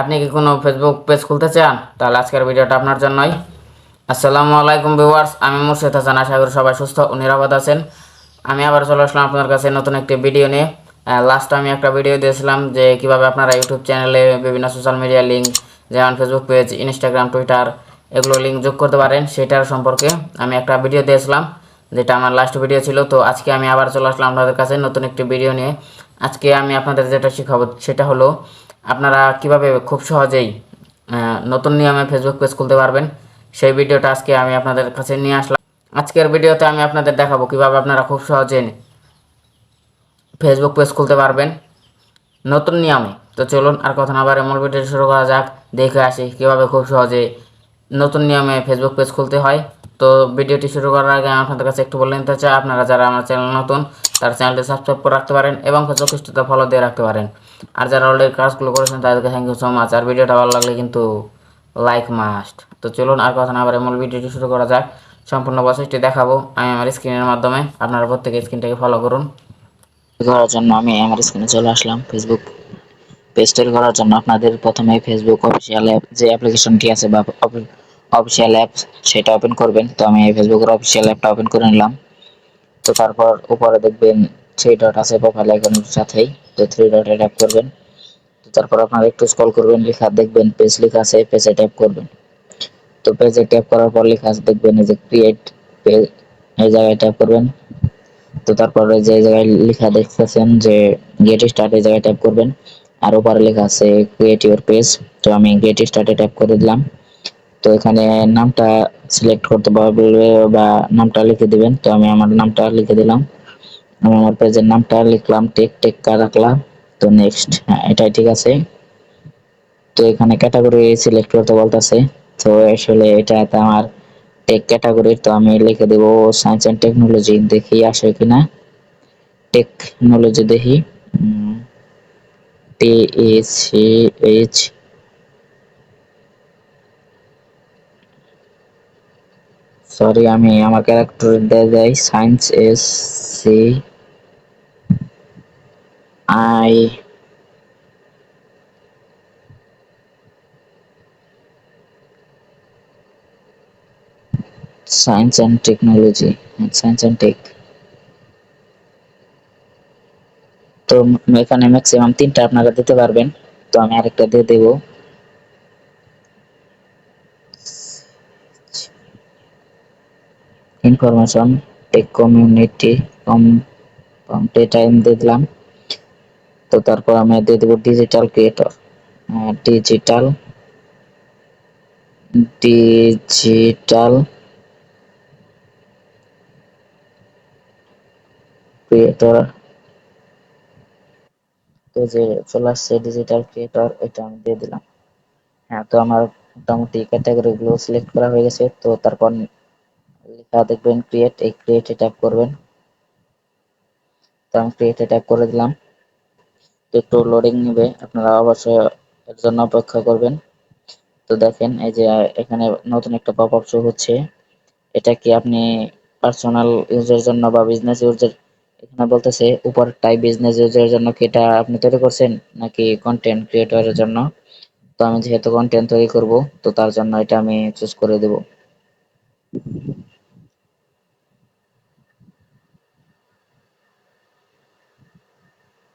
আপনি কি কোনো ফেসবুক পেজ খুলতে চান? তাহলে আজকের ভিডিওটা আপনার জন্যই। আসসালামু আলাইকুম ভিউয়ার্স, আমি মুর্শেদ হাসান। আশা করি সবাই সুস্থ ও নিরাপদ আছেন। আমি আবার চলে আসলাম আপনার কাছে নতুন একটি ভিডিও নিয়ে। লাস্ট আমি একটা ভিডিও দিয়েছিলাম যে কীভাবে আপনারা ইউটিউব চ্যানেলে বিভিন্ন সোশ্যাল মিডিয়া লিঙ্ক যেমন ফেসবুক পেজ ইনস্টাগ্রাম টুইটার এগুলো লিঙ্ক যোগ করতে পারেন। সেটার সম্পর্কে আমি একটা ভিডিও দিয়েছিলাম, যেটা আমার লাস্ট ভিডিও ছিল। তো আজকে আমি আবার চলে আসলাম আপনাদের কাছে নতুন একটি ভিডিও নিয়ে। আজকে আমি আপনাদের যেটা শেখাবো সেটা হলো আপনারা কীভাবে খুব সহজেই নতুন নিয়মে ফেসবুক পেজ খুলতে পারবেন, সেই ভিডিওটা আজকে আমি আপনাদের কাছে নিয়ে আসলাম। আজকের ভিডিওতে আমি আপনাদের দেখাবো কীভাবে আপনারা খুব সহজে ফেসবুক পেজ খুলতে পারবেন নতুন নিয়মে। তো চলুন আর কথা না বারে মূল ভিডিও শুরু করা যাক। দেখে আসি কীভাবে খুব সহজে নতুন নিয়মে ফেসবুক পেজ খুলতে হয়। তো ভিডিওটি শুরু করার আগে আমি আপনাদের কাছে একটু বলে নিতে চাই, আপনারা যারা আমার চ্যানেল নতুন, তার চ্যানেলটি সাবস্ক্রাইব করে রাখতে পারেন এবং ফেসবুক ফলো দিয়ে রাখতে পারেন। আর যারা অলরেডি কাজগুলো করেছেন, তাদেরকে থ্যাংক ইউ সো মাচ আর ভিডিওটা ভালো লাগলে কিন্তু লাইক মাস্ট তো চলুন আর কথা না মূল ভিডিওটি শুরু করা যাক। সম্পূর্ণ প্রসেসটি দেখাবো আমি আমার স্ক্রিনের মাধ্যমে। আপনারা প্রত্যেকে স্ক্রিনটাকে ফলো করুন। করার জন্য আমি আমার স্ক্রিনে চলে আসলাম ফেসবুক পেজ তৈরি করার জন্য। আপনাদের প্রথমে ফেসবুক অফিসিয়াল অ্যাপ যে অ্যাপ্লিকেশনটি আছে বা অফিসিয়াল অ্যাপ সেটা ওপেন করবেন। তো আমি ফেসবুকের অফিসিয়াল অ্যাপটা ওপেন করে নিলাম। তো তারপর উপরে দেখবেন থ্রি ডট আছে প্রোফাইল আইকনের সাথেই। তো থ্রি ডটে ট্যাপ করবেন। তো তারপর আপনারা একটু স্ক্রল করবেন, লেখা দেখবেন পেজ লেখা আছে পেজে ট্যাপ করবেন। তো পেজে ট্যাপ করার পর লেখা আছে, দেখবেন এই যে ক্রিয়েট পেজ এই জায়গায় ট্যাপ করবেন। তো তারপরে যে জায়গায় লেখা দেখতেছেন যে গেট স্টার্ট এই জায়গায় ট্যাপ করবেন। আর উপরে লেখা আছে ক্রিয়েট ইউর পেজ তো আমি গেট স্টার্টে ট্যাপ করে দিলাম। তো এখানে নামটা সিলেক্ট করতে পারবে বা নামটা লিখে দিবেন। তো আমি আমার নামটা লিখে দিলাম। আমি আমার পেজের নামটা লিখলাম, টেক টেক কা রাখলাম তো নেক্সট হ্যাঁ এটাই ঠিক আছে। তো এখানে ক্যাটাগরি সিলেক্ট করতে বলতেছে। তো আসলে এটা আমার টেক ক্যাটাগরির তো আমি লিখে দেব সায়েন্স অ্যান্ড টেকনোলজি দেখি আসে কিনা। টেকনোলজি দেখি। টি এইচ সরি আমি আমার ক্যারেক্টার দিয়ে যাই science S C I science and technology science and tech তো এখানে ম্যাক্সিমাম তিনটা আপনারা দিতে পারবেন, তো আমি আরেকটা দিয়ে দেব। টেক কমিউনিটি কম ডেটা দিয়ে দিলাম তো তারপর আমি দিয়ে দেবো digital creator digital digital creator তো যে চলে আসছে ডিজিটাল ক্রিয়েটর এটা আমি দিয়ে দিলাম। হ্যাঁ তো আমার মোটামুটি ক্যাটাগরি গুলো সিলেক্ট করা হয়ে গেছে। তো তারপর লেখা দেখবেন ক্রিয়েট এই ক্রিয়েটে ট্যাপ করবেন। তো আমি ক্রিয়েটে ট্যাপ করে দিলাম। তো একটু লোডিং নেবে, আপনারা অবশ্যই এর জন্য অপেক্ষা করবেন। তো দেখেন, এই যে এখানে নতুন একটা পপ আপ শো হচ্ছে। এটা কি আপনি পার্সোনাল ইউজের জন্য বা বিজনেস ইউজের এখানে বলতেছে উপরটাই বিজনেস ইউজের জন্য কি এটা আপনি তৈরি করছেন, নাকি কন্টেন্ট ক্রিয়েটরের জন্য? তো আমি যেহেতু কন্টেন্ট তৈরি করব, তো তার জন্য এটা আমি চুজ করে দেব।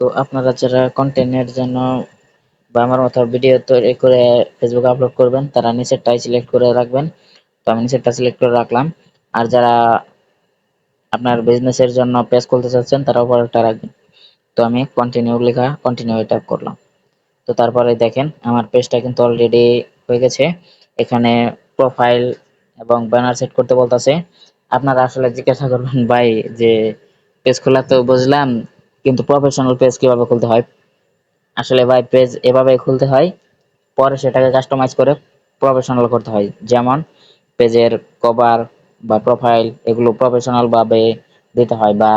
তো আপনারা যারা কন্টেন্টের জন্য বা আমার মতো ভিডিও তৈরি করে ফেসবুকে আপলোড করবেন, তারা নিচেরটাই সিলেক্ট করে রাখবেন। তো আমি নিচেরটা সিলেক্ট করে রাখলাম। আর যারা আপনার বিজনেসের জন্য পেজ খুলতে চাচ্ছেন, তারা উপরেরটা রাখবেন। তো আমি কন্টিনিউ লেখা কন্টিনিউ ট্যাপ করলাম। তো তারপরে দেখেন, আমার পেজটা কিন্তু অলরেডি হয়ে গেছে। এখানে প্রোফাইল এবং ব্যানার সেট করতে বলতেছে। আপনারা আসলে জিজ্ঞাসা করবেন, ভাই, যে পেজ খোলা তো বুঝলাম কিন্তু প্রফেশনাল পেজ কীভাবে খুলতে হয়? আসলে ভাই পেজ এভাবে খুলতে হয়। পরে সেটাকে কাস্টমাইজ করে প্রফেশনাল করতে হয়। যেমন পেজের কভার বা প্রোফাইল এগুলো প্রফেশনাল ভাবে দিতে হয় বা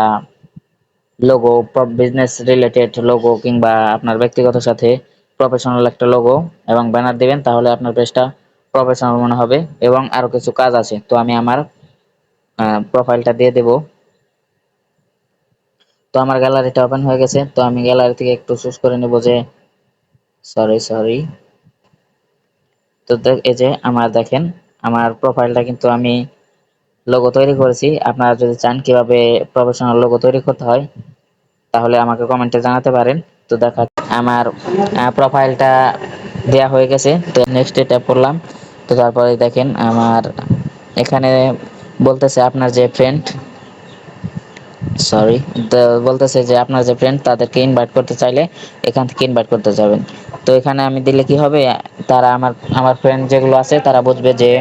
লোগো বিজনেস রিলেটেড লোগো কিংবা আপনার ব্যক্তিগত সাথে প্রফেশনাল একটা লোগো এবং ব্যানার দিবেন, তাহলে আপনার পেজটা প্রফেশনাল মনে হবে এবং আরও কিছু কাজ আছে। তো আমি আমার প্রোফাইলটা দিয়ে দেব। তো আমার গ্যালারিটা ওপেন হয়ে গেছে, তো আমি গ্যালারি থেকে একটু চুজ করে নেব যে সরি সরি তো এই যে আমার দেখেন, আমার প্রোফাইলটা কিন্তু আমি লোগো তৈরি করেছি। আপনারা যদি চান কীভাবে প্রফেশনাল লোগো তৈরি করতে হয়, তাহলে আমাকে কমেন্টে জানাতে পারেন। তো দেখা, আমার প্রোফাইলটা দেয়া হয়ে গেছে। তো নেক্সটে ট্যাপ করলাম। তো তারপরে দেখেন, আমার এখানে বলতেছে আপনার যে ফ্রেন্ড সরি বলতেছে যে আপনার যে ফ্রেন্ড তাদেরকে ইনভাইট করতে চাইলে এখান থেকে ইনভাইট করতে যাবেন। তো এখানে আমি দিলে কি হবে? তারা আমার আমার ফ্রেন্ড যেগুলো আছে তারা বুঝবে যে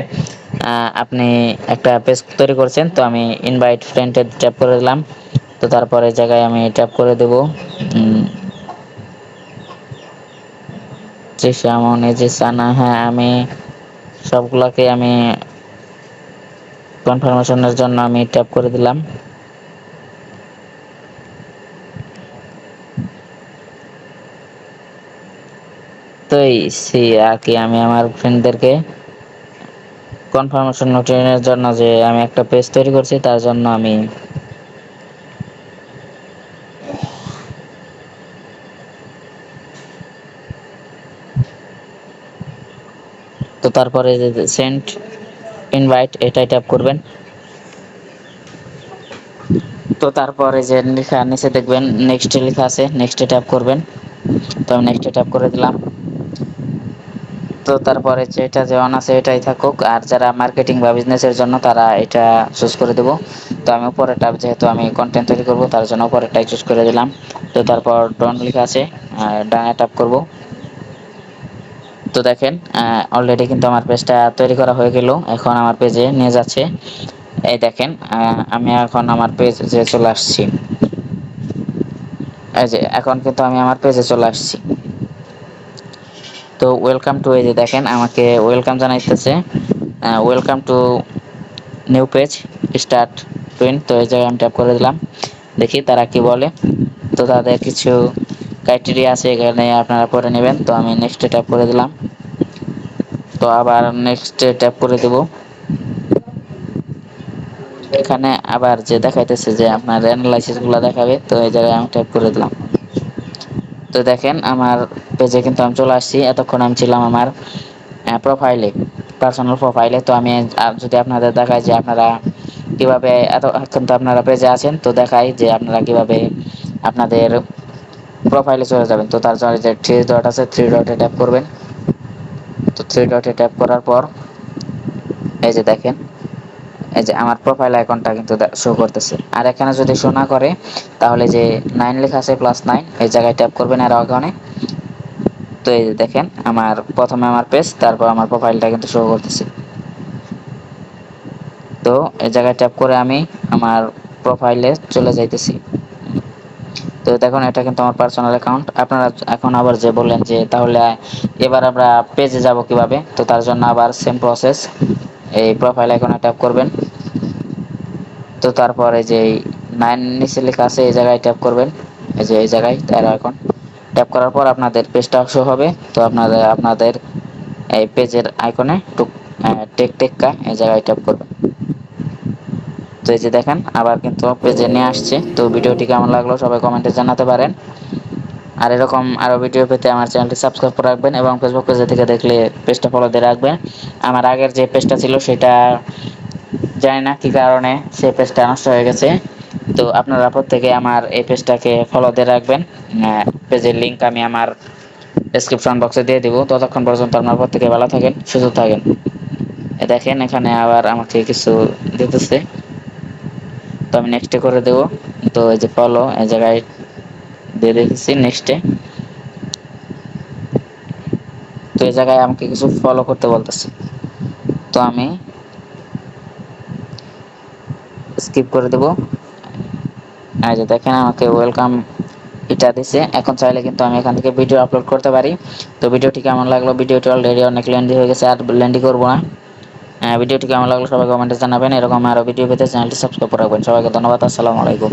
আপনি একটা পেজ তৈরি করছেন। তো আমি ইনভাইট ফ্রেন্ডে ট্যাপ করে দিলাম। তো তারপরে জায়গায় আমি ট্যাপ করে দেব। তৃষা মনে হ্যাঁ আমি সবগুলোকে আমি কনফার্মেশনের জন্য আমি ট্যাপ করে দিলাম। তো এই সে আর কি আমি আমার ফ্রেন্ডদেরকে কনফার্মেশন নোটিফিকেশনের জন্য যে আমি একটা পেজ তৈরি করছি, তার জন্য আমি তো তারপরে সেন্ট ইনভাইট এটাই ট্যাপ করবেন। তো তারপরে যে লেখা, নিচে দেখবেন নেক্সট লেখা আছে নেক্সটে ট্যাপ করবেন। তো আমি নেক্সটে ট্যাপ করে দিলাম। তো তারপরে যেটা যে অন আছে, এটাই থাকুক। আর যারা মার্কেটিং বা বিজনেসের জন্য, তারা এটা চুজ করে দেবো। তো আমি উপরেরটা, যেহেতু আমি কন্টেন্ট তৈরি করব, তার জন্য উপরেরটাই চুজ করে দিলাম। তো তারপর ডন লেখা আছে ডানে ট্যাপ করব। তো দেখেন অলরেডি কিন্তু আমার পেজটা তৈরি করা হয়ে গেল। এখন আমার পেজে নিয়ে যাচ্ছে। এই দেখেন আমি এখন আমার পেজে চলে আসছি। এই যে, এখন কিন্তু আমি আমার পেজে চলে আসছি। তো ওয়েলকাম টু এই যে দেখেন, আমাকে welcome জানাইতেছে welcome to new page start twin তো এই জায়গায় আমি ট্যাপ করে দিলাম। দেখি তারা কি বলে। তো তাদের কিছু ক্রাইটেরিয়া আছে, এখানে আপনারা পড়ে নেবেন। তো আমি নেক্সটে ট্যাপ করে দিলাম। তো আবার নেক্সটে ট্যাপ করে দেব। এখানে আবার যে দেখাইতেছে যে আপনার অ্যানালাইসিসগুলো দেখাবে, তো এই জায়গায় আমি ট্যাপ করে দিলাম। তো দেখেন, আমার পেজে কিন্তু আমি চলে আসছি। এতক্ষণ আমি ছিলাম আমার প্রোফাইলে পার্সোনাল প্রোফাইলে তো আমি যদি আপনাদের দেখাই যে আপনারা কীভাবে এত, এখন তো আপনারা পেজে আছেন, তো দেখাই যে আপনারা কীভাবে আপনাদের প্রোফাইলে চলে যাবেন। তো তার জন্য যে থ্রি ডট আছে থ্রি ডটে ট্যাপ করবেন। তো থ্রি ডটে ট্যাপ করার পর, এই যে দেখেন এই যে আমার প্রোফাইল আইকনটা কিন্তু শো করতেছে। আর এখানে যদি শো না করে, তাহলে যে নাইন লেখা আছে প্লাস নাইন এই জায়গায় ট্যাপ করবেন আর আইকনে তো এই যে দেখেন, আমার প্রথমে আমার পেজ তারপর আমার প্রোফাইলটা কিন্তু শো করতেছে। তো এই জায়গায় ট্যাপ করে আমি আমার প্রোফাইলে চলে যাইতেছি। তো দেখুন, এটা কিন্তু আমার পার্সোনাল অ্যাকাউন্ট আপনারা এখন আবার যে বললেন যে তাহলে এবার আমরা পেজে যাব কীভাবে, তো তার জন্য আবার সেম প্রসেস এই প্রোফাইল আইকনে ট্যাপ করবেন। তো তারপরে যে নাইন নিচে লেখা আছে, এই জায়গায় ট্যাপ করবেন। এই যে এই জায়গায়, তার এখন ট্যাপ করার পর আপনাদের পেজটা শো হবে। তো আপনাদের আপনাদের এই পেজের আইকনে টুক টেক, টেক্কা এই জায়গায় ট্যাপ করবেন। তো এই যে দেখেন, আবার কিন্তু পেজে নিয়ে আসছে। তো ভিডিওটি কেমন লাগল সবাই কমেন্টে জানাতে পারেন। আর এরকম আরও ভিডিও পেতে আমার চ্যানেলটি সাবস্ক্রাইব করে রাখবেন এবং ফেসবুক পেজে থেকে দেখলে পেজটা ফলো দিয়ে রাখবেন। আমার আগের যে পেজটা ছিল সেটা জানি না কী কারণে সেই পেজটা নষ্ট হয়ে গেছে। তো আপনারা প্রত্যেকে আমার এই পেজটাকে ফলো দিয়ে রাখবেন। পেজের লিঙ্ক আমি আমার ডেসক্রিপশন বক্সে দিয়ে দিব। ততক্ষণ পর্যন্ত আপনারা প্রত্যেকে ভালো থাকেন, সুস্থ থাকেন। দেখেন, এখানে আবার আমাকে কিছু দিতেছে। তো আমি নেক্সটে করে দেবো। তো এই যে ফলো এই জায়গায় দিয়ে দিতেছি নেক্সটে তো এই জায়গায় আমাকে কিছু ফলো করতে বলতেছে। তো আমি স্কিপ করে দেব। এই যে দেখেন আমাকে ওয়েলকাম এটা দিছে। এখন চাইলে কিন্তু আমি এখান থেকে ভিডিও আপলোড করতে পারি। তো ভিডিওটি কেমন লাগল? ভিডিওটি অলরেডি অনেক লেন্দি হয়ে গেছে, আর লেন্দি করব না। ভিডিওটি কেমন লাগল সবাই কমেন্টে জানাবেন। এরকম আরও ভিডিও পেতে চ্যানেলটি সাবস্ক্রাইব করে রাখবেন। সবাইকে ধন্যবাদ, আসসালামু আলাইকুম।